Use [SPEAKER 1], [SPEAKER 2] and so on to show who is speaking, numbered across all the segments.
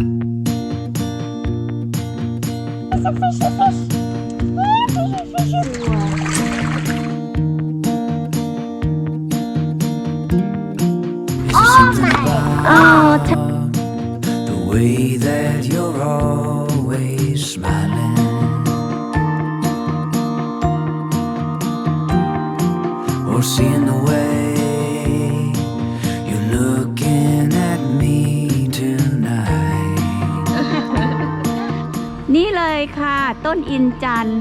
[SPEAKER 1] Fecha, fecha, fecha. Ah, fecha,
[SPEAKER 2] fecha. เลยค่ะ ต้นอินจันทร์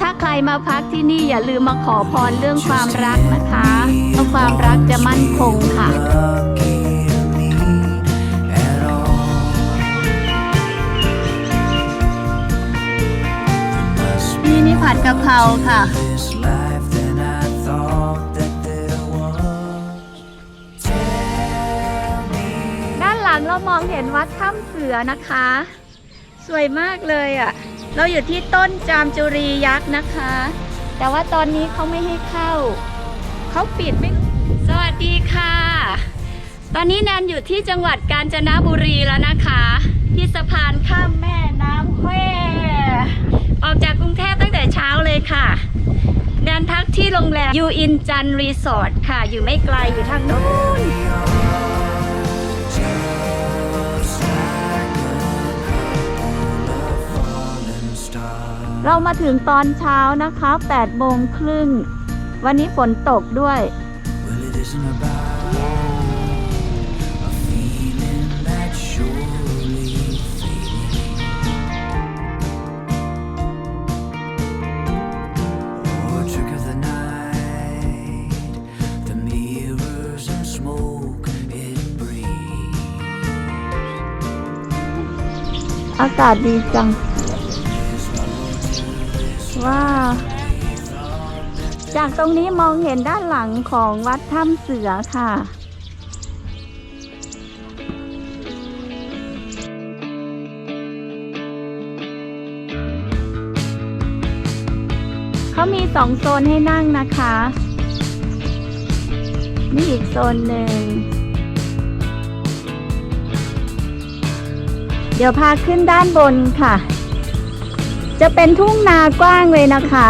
[SPEAKER 2] ถ้าใครมาพักที่นี่อย่าลืมมาขอพรเรื่องความรักนะคะเพราะความรักจะมั่นคงค่ะนี่นี่ผัดกะเพราค่ะด้านหลังเรามองเห็นวัดถ้ำเสือนะคะ สวยมากเลยอะ่ะ เราอยู่ที่ต้นจามจุรียักษ์นะคะ แต่ว่าตอนนี้เขาไม่ให้เข้า เขาปิดไม่ สวัสดีค่ะ ตอนนี้แนนอยู่ที่จังหวัดกาญจนบุรีแล้วนะคะ ที่สะพานข้ามแม่น้ำแควออกจากกรุงเทพตั้งแต่เช้าเลยค่ะแนนพักที่โรงแรมยูอินจันรีสอร์ทค่ะ อยู่ไม่ไกลอยู่ทางนู้น เรามาถึงตอนเช้านะคะ8โมงครึ่ง วันนี้ฝนตกด้วย อากาศดีจัง ว้าจากตรงนี้มองเห็นด้านหลังของวัดถ้ำเสือค่ะเขามีสองโซนให้นั่งนะคะ นี่อีกโซนหนึ่ง เดี๋ยวพาขึ้นด้านบนค่ะ จะเป็นทุ่งนากว้างเลยนะคะ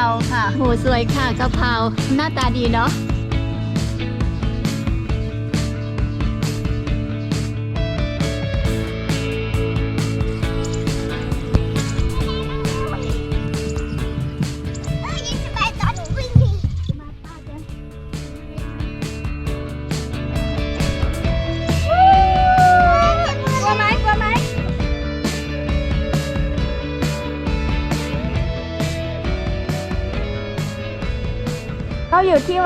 [SPEAKER 2] ราค่ะโหสวยค่ะกะเพราหน้าตาดีเนาะ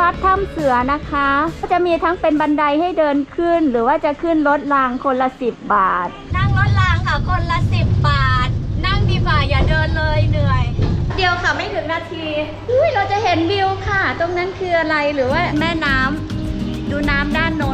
[SPEAKER 2] วัดถ้ำเสือนะคะก็จะมีทั้งเป็นบันไดให้เดินขึ้น หรือว่าจะขึ้นรถรางคนละสิบบาท นั่งรถรางค่ะคนละสิบบาท นั่งดีกว่าอย่าเดินเลยเหนื่อย เดียวค่ะไม่ถึงนาทีอุ้ยเราจะเห็นวิวค่ะ ตรงนั้นคืออะไรหรือว่าแม่น้ำดูน้ำด้านโน้น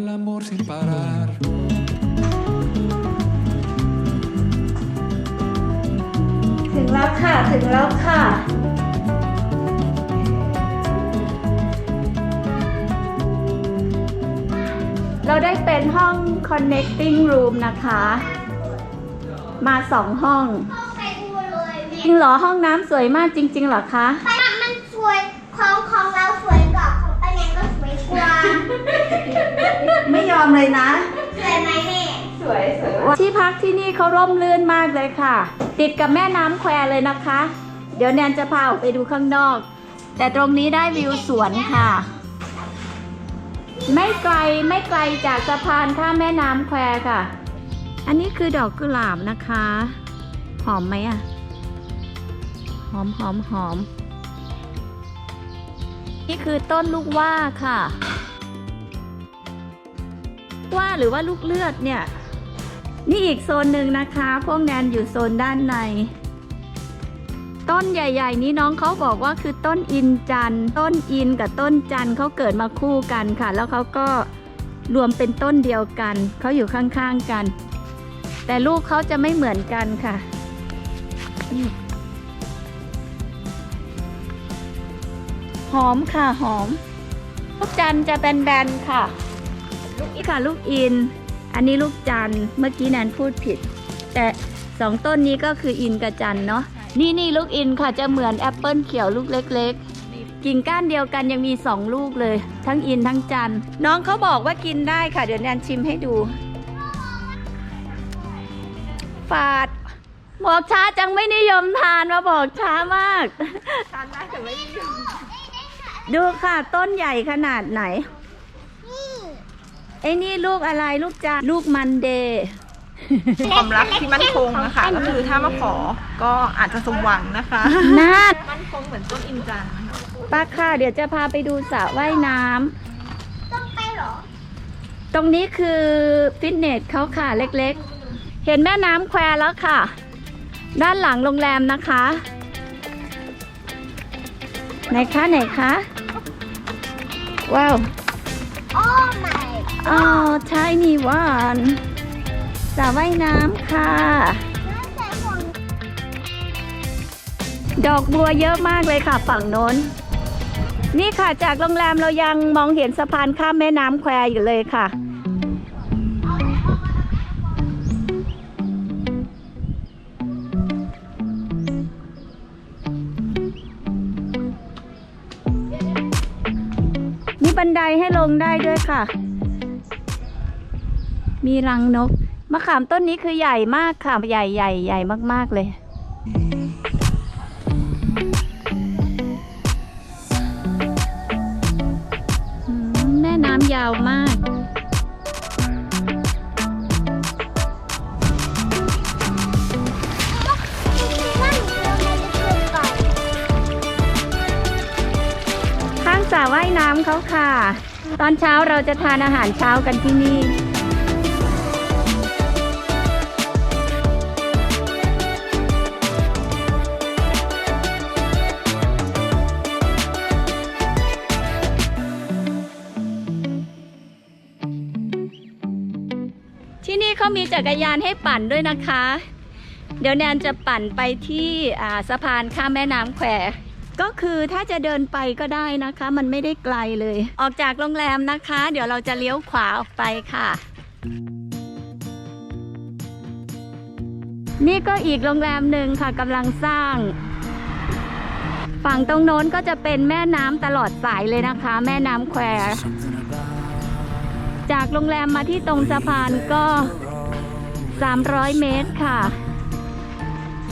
[SPEAKER 3] el amor sin parar.
[SPEAKER 2] ถึงแล้วค่ะถึงแล้วค่ะเราได้เป็นห้อง connecting room นะคะ มาสองห้อง
[SPEAKER 4] ใส่กูเลยแม่
[SPEAKER 2] จริงเหรอห้องน้ำสวยมากจริง ๆ เหรอคะ
[SPEAKER 4] ไปมันสวยของของ อ
[SPEAKER 2] มเลยนะ
[SPEAKER 4] สวยไหมแม่
[SPEAKER 2] สวยสวยที่พักที่นี่เขาร่มรื่นมากเลยค่ะ ติดกับแม่น้ำแควเลยนะคะ เดี๋ยวแนนจะพาออกไปดูข้างนอก แต่ตรงนี้ได้วิวสวนค่ะ ไม่ไกลไม่ไกลจากสะพานข้ามแม่น้ำแควค่ะ อันนี้คือดอกกุหลาบนะคะ หอมไหมอะหอมหอมหอมนี่คือต้นลูกว่าค่ะ ว่าหรือว่าลูกเลือดเนี่ย นี่อีกโซนหนึ่งนะคะ พวกแนนอยู่โซนด้านใน ต้นใหญ่ ๆ นี้น้องเขาบอกว่าคือต้นอินจันต้นอินกับต้นจันเขาเกิดมาคู่กันค่ะ แล้วเขาก็รวมเป็นต้นเดียวกัน เขาอยู่ข้างๆกัน แต่ลูกเขาจะไม่เหมือนกันค่ะหอมค่ะหอมลูกจันจะแบนๆค่ะ ลูกอีค่ะลูกอิน อันนี้ลูกจันทร์เมื่อกี้แนนพูดผิด แต่สองต้นนี้ก็คืออินกับจันทร์เนาะนี่นี่ลูกอินค่ะจะเหมือนแอปเปิลเขียวลูกเล็ก ๆ กิ่งก้านเดียวกันยังมีสองลูกเลย ทั้งอินทั้งจันทร์น้องเขาบอกว่ากินได้ค่ะ เดี๋ยวแนนชิมให้ดูฝาดบอกช้าจังไม่นิยมทานมาบอกช้ามาก ทานได้แต่ไม่นิยม ดูค่ะต้นใหญ่ขนาดไหน ไอ้นี่ลูกอะไรลูกจานลูกมันเดย์
[SPEAKER 5] ความรักที่มั่นคงนะคะก็คือถ้ามาขอก็อาจจะสมหวังนะคะ
[SPEAKER 2] นาด
[SPEAKER 5] มั่นคงเหมือนต้นอินจันทร์นะคะ
[SPEAKER 2] ป้าค่ะ เดี๋ยวจะพาไปดูสระว่ายน้ำ
[SPEAKER 4] ต้องไปเหรอ
[SPEAKER 2] ตรงนี้คือฟิตเนสเขาค่ะเล็กๆ เห็นแม่น้ำแควแล้วค่ะ ด้านหลังโรงแรมนะคะ ไหนคะไหนคะ ว้าว
[SPEAKER 4] โอ้ my
[SPEAKER 2] อ๋อใช่นี่วานสระว่ายน้ำค่ะ ดอกบัวเยอะมากเลยค่ะฝั่งโน้น นี่ค่ะจากโรงแรมเรายังมองเห็นสะพานข้ามแม่น้ำแควอยู่เลยค่ะ มีบันไดให้ลงได้ด้วยค่ะ มีรังนก มะขามต้นนี้คือใหญ่มากค่ะ ใหญ่ใหญ่ใหญ่มาก ๆ เลย แม่น้ำยาวมากข้างสระว่ายน้ำเขาค่ะ ตอนเช้าเราจะทานอาหารเช้ากันที่นี่ เขามีจักรยานให้ปั่นด้วยนะคะ เดี๋ยวแนนจะปั่นไปที่อ่าสะพานข้ามแม่น้ำแควก็คือถ้าจะเดินไปก็ได้นะคะ มันไม่ได้ไกลเลย ออกจากโรงแรมนะคะ เดี๋ยวเราจะเลี้ยวขวาออกไปค่ะ นี่ก็อีกโรงแรมหนึ่งค่ะกำลังสร้าง ฝั่งตรงโน้นก็จะเป็นแม่น้ำตลอดสายเลยนะคะ แม่น้ำแคว
[SPEAKER 1] Something about
[SPEAKER 2] จากโรงแรมมาที่ตรงสะพานก็ 300 เมตรค่ะ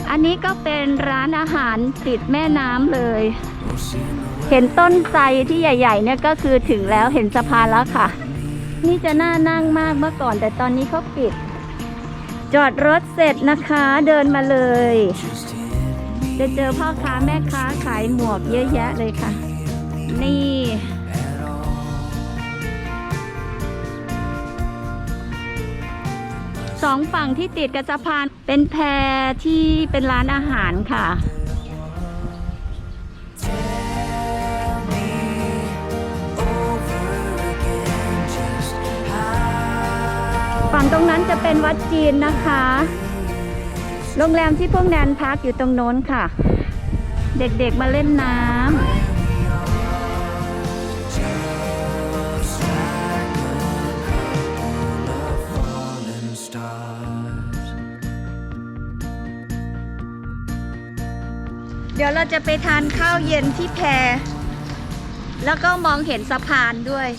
[SPEAKER 2] อันนี้ก็เป็นร้านอาหารติดแม่น้ำเลย เห็นต้นไทรที่ใหญ่ ๆ เนี่ยก็คือถึงแล้วเห็นสะพานแล้วค่ะ นี่จะน่านั่งมากเมื่อก่อน แต่ตอนนี้เขาปิด จอดรถเสร็จนะคะเดินมาเลย จะเจอพ่อค้าแม่ค้าขายหมวกเยอะแยะเลยค่ะ นี่ สองฝั่งที่ติดกับสะพานเป็นแพที่เป็นร้านอาหารค่ะ ฝั่งตรงนั้นจะเป็นวัดจีนนะคะ โรงแรมที่พวกแนนพักอยู่ตรงโน้นค่ะ เด็กๆมาเล่นน้ำ เดี๋ยวเราจะไปทานข้าวเย็นที่แพแล้วก็มองเห็นสะพานด้วย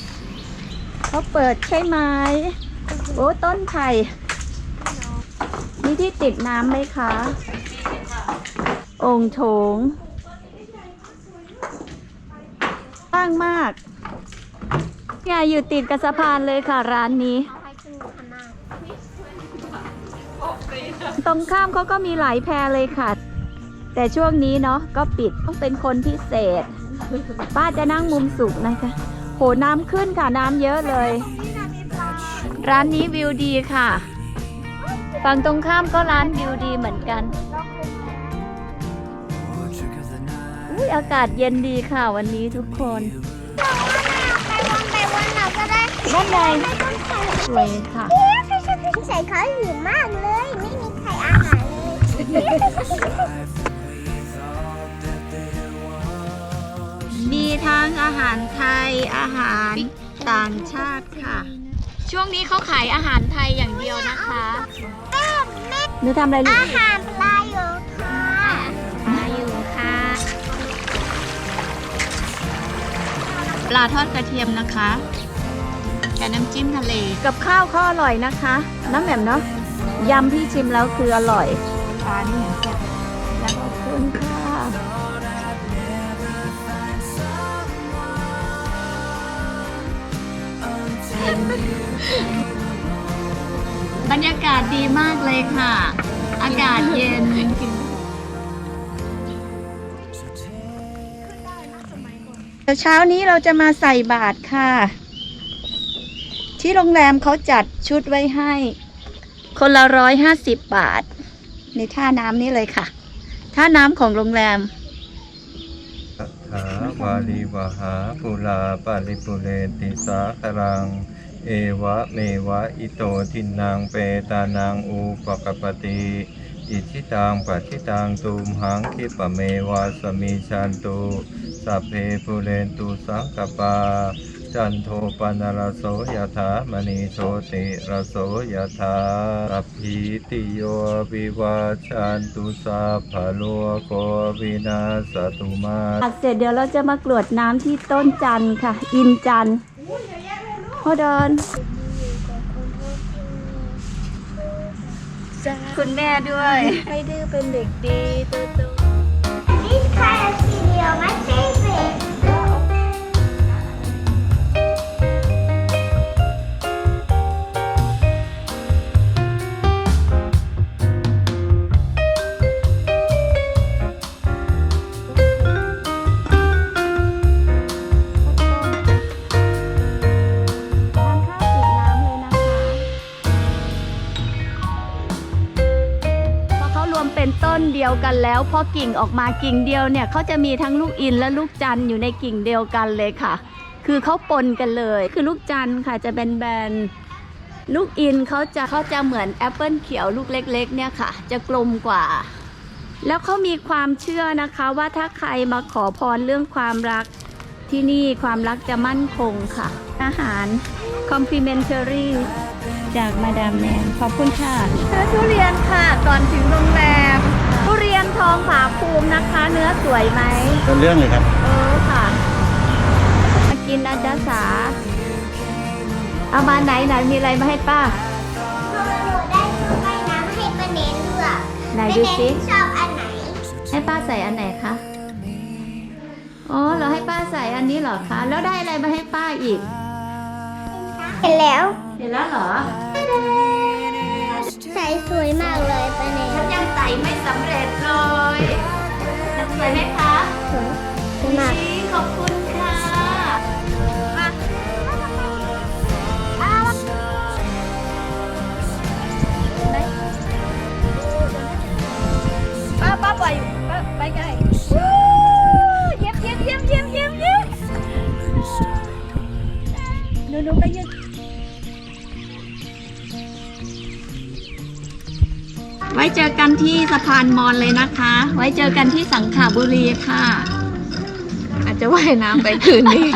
[SPEAKER 2] เขาเปิดใช่ไหมโอ้ต้นไผ่มีที่ติดน้ำไหมคะองค์โถงกว้างมากเนี่ยอยู่ติดกับสะพานเลยค่ะร้านนี้ ตรงข้ามเขาก็มีหลายแพรเลยค่ะ แต่ช่วงนี้เนาะก็ปิดต้องเป็นคนพิเศษ ป้าจะนั่งมุมสุขนะคะ โหน้ำขึ้นค่ะน้ำเยอะเลย ร้านนี้วิวดีค่ะ ฝั่งตรงข้ามก็ร้านวิวดีเหมือนกัน
[SPEAKER 1] Oh, trick of the night.
[SPEAKER 2] อุ้ยอากาศเย็นดีค่ะวันนี้ทุกคน
[SPEAKER 4] ไปวันไปวันเราก็ได้
[SPEAKER 2] นั่นไง
[SPEAKER 4] ไม่ต้องใส่
[SPEAKER 2] สวยค่ะ
[SPEAKER 4] เอ๊ะพี่ชายพี่ใส่เขาหิวมากเลย ไม่มีใครอาหารเลย
[SPEAKER 2] มีทั้งอาหารไทยอาหารต่างชาติค่ะ ช่วงนี้เขาขายอาหารไทยอย่างเดียวนะคะ
[SPEAKER 4] แม่แม่
[SPEAKER 2] หนูทำอะไรลู
[SPEAKER 4] อากหารปลาอยู่ค่ะปลาอยู่ค่ะ
[SPEAKER 2] ปลาทอดกระเทียมนะคะแกน้ำจิ้มทะเล กับข้าวก็อร่อยนะคะ น้ำแหม่มเนาะยำที่ชิมแล้วคืออร่อยปลานี่แซ่บแล้วขอบคุณค่ะ บรรยากาศดีมากเลยค่ะ อากาศเย็นเช้านี้เราจะมาใส่บาตรค่ะ ที่โรงแรมเขาจัดชุดไว้ให้ คนละร้อยห้าสิบบาท ในท่าน้ำนี้เลยค่ะ ท่าน้ำของโรงแรม
[SPEAKER 6] ถาวาลีวหาปุลาปาริปุเรนติสาครัง เอวะเมวะอิโตทินังเปตานังอุปกปปติอิชิตังปัชิตังตุมหังคิปะเมวะสมิชันตุสัพเพปุเรนตุสังกปาจันโทปนารโสยถามณีโชติรโสยถาสัพพิติโยวิวาชันตุสัพพะโลกโควินาสตุมา
[SPEAKER 2] อัดเสร็จเดี๋ยวเราจะมากรวดน้ำที่ต้นจันค่ะ อินจันท พ่อเดิน คุณแม่ด้วยให้ดื้อเป็นเด็กดีตัวโต
[SPEAKER 4] This kind of video my favorite
[SPEAKER 2] กันแล้ว พอกิ่งออกมากิ่งเดียวเนี่ยเขาจะมีทั้งลูกอินและลูกจันทร์อยู่ในกิ่งเดียวกันเลยค่ะ คือเขาปนกันเลย คือลูกจันทร์ค่ะจะเป็นแบนๆลูกอินเขาจะเขาจะเหมือนแอปเปิลเขียวลูกเล็ก ๆ เนี่ยค่ะ จะกลมกว่า แล้วเขามีความเชื่อนะคะว่าถ้าใครมาขอพรเรื่องความรักที่นี่ความรักจะมั่นคงค่ะ อาหาร complimentary จากมาดามแนนขอบคุณค่ะเนื้อทุเรียนค่ะ ก่อนถึงโรงแรม ทุเรียนทองผาภูมินะคะ เนื้อสวยไหม
[SPEAKER 7] เป็นเรื่องเลยครับ
[SPEAKER 2] เออค่ะ มากินนะจ๊ะสา เอามาไหนไหนมีอะไรมาให้ป้า
[SPEAKER 4] หนูได้ชุดว่ายน้ำให้ป้าเน้นด้วย
[SPEAKER 2] ไหนดูสิ
[SPEAKER 4] ป้าเน้นชอบอันไหน
[SPEAKER 2] ให้ป้าใส่อันไหนคะ อ๋อเหราให้ป้าใส่อันนี้เหรอคะ แล้วได้อะไรมาให้ป้าอีก
[SPEAKER 4] เห็นแล้ว
[SPEAKER 2] เห็นแล้วเหรอ
[SPEAKER 4] ใส่ สวยมากเลยป้าเน้น
[SPEAKER 2] ฉันยังใส่ไม่สำเร็จเลยสวยไหมคะ
[SPEAKER 4] สวยสวยมาก
[SPEAKER 2] นี่ขอบคุณ กันที่สะพานมอนเลยนะคะ ไว้เจอกันที่สังขบุรีค่ะ
[SPEAKER 5] อาจจะว่ายน้ำไปคืนนี้